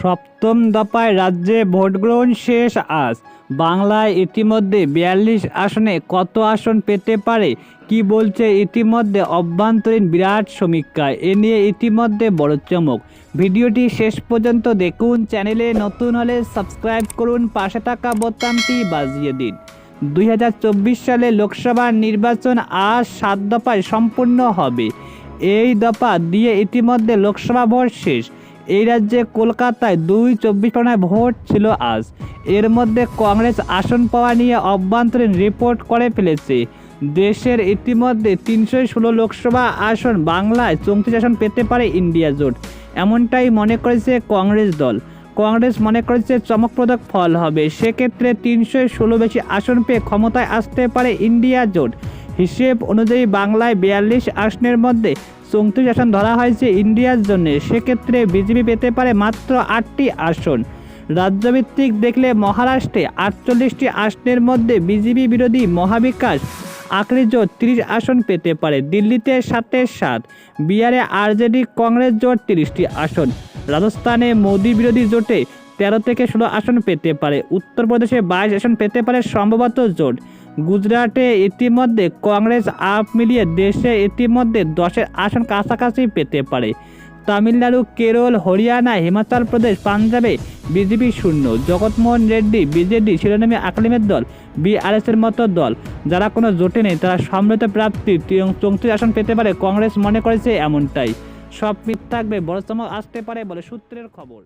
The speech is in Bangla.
সপ্তম দফায় রাজ্যে ভোটগ্রহণ শেষ আজ। বাংলায় ইতিমধ্যে বিয়াল্লিশ আসনে কত আসন পেতে পারে, কি বলছে ইতিমধ্যে অভ্যন্তরীণ বিরাট সমীক্ষা? এ নিয়ে ইতিমধ্যে বড় চমক। ভিডিওটি শেষ পর্যন্ত দেখুন, চ্যানেলে নতুন হলে সাবস্ক্রাইব করুন, পাশে থাকা বোতামটি বাজিয়ে দিন। দুই হাজার চব্বিশ সালে লোকসভা নির্বাচন আজ সাত দফায় সম্পূর্ণ হবে। এই দফা দিয়ে ইতিমধ্যে লোকসভা ভোট শেষ। এই রাজ্যে কলকাতায় দুই চব্বিশ পরগনায় ভোট ছিল আজ। এর মধ্যে কংগ্রেস আসন পাওয়া নিয়ে অভ্যন্তরীণ রিপোর্ট করে ফেলেছে। দেশের ইতিমধ্যে তিনশো ষোলো লোকসভা আসন বাংলায় চৌত্রিশ আসন পেতে পারে ইন্ডিয়া জোট। এমনটাই মনে করেছে কংগ্রেস দল। কংগ্রেস মনে করেছে চমকপ্রদ ফল হবে। সেক্ষেত্রে তিনশো ষোলো বেশি আসন পেয়ে ক্ষমতায় আসতে পারে ইন্ডিয়া জোট। হিসেব অনুযায়ী বাংলায় বিয়াল্লিশ আসনের মধ্যে চৌত্রিশ আসন ধরা হয়েছে ইন্ডিয়ার জন্য, সেক্ষেত্রে বিজেপি পেতে পারে মাত্র আটটি আসন। রাজ্যভিত্তিক দেখলে মহারাষ্ট্রে আটচল্লিশটি আসনের মধ্যে বিজেপি বিরোধী মহাবিকাশ আখরি জোট তিরিশ আসন পেতে পারে। দিল্লিতে সাতে সাত, বিহারে আরজেডি কংগ্রেস জোট তিরিশটি আসন। রাজস্থানে মোদী বিরোধী জোটে তেরো থেকে ষোলো আসন পেতে পারে। উত্তরপ্রদেশে বাইশ আসন পেতে পারে সম্ভবত জোট। গুজরাটে ইতিমধ্যে কংগ্রেস আপ মিলিয়ে দেশে ইতিমধ্যে দশের আসন কাছাকাছি পেতে পারে। তামিলনাড়ু, কেরল, হরিয়ানা, হিমাচল প্রদেশ, পাঞ্জাবে বিজেপি শূন্য, জগৎমোহন রেড্ডি, বিজেডি শিরোনামী আকলিমের দল, বিআরএসের মতো দল। যারা কোনো জোটে নেই, তারা সম্মিলিত প্রাপ্তি চৌত্রিশ আসন পেতে পারে। কংগ্রেস মনে করেছে এমনটাই। সব মিথ থাকবে, বড় চমক আসতে পারে বলে সূত্রের খবর।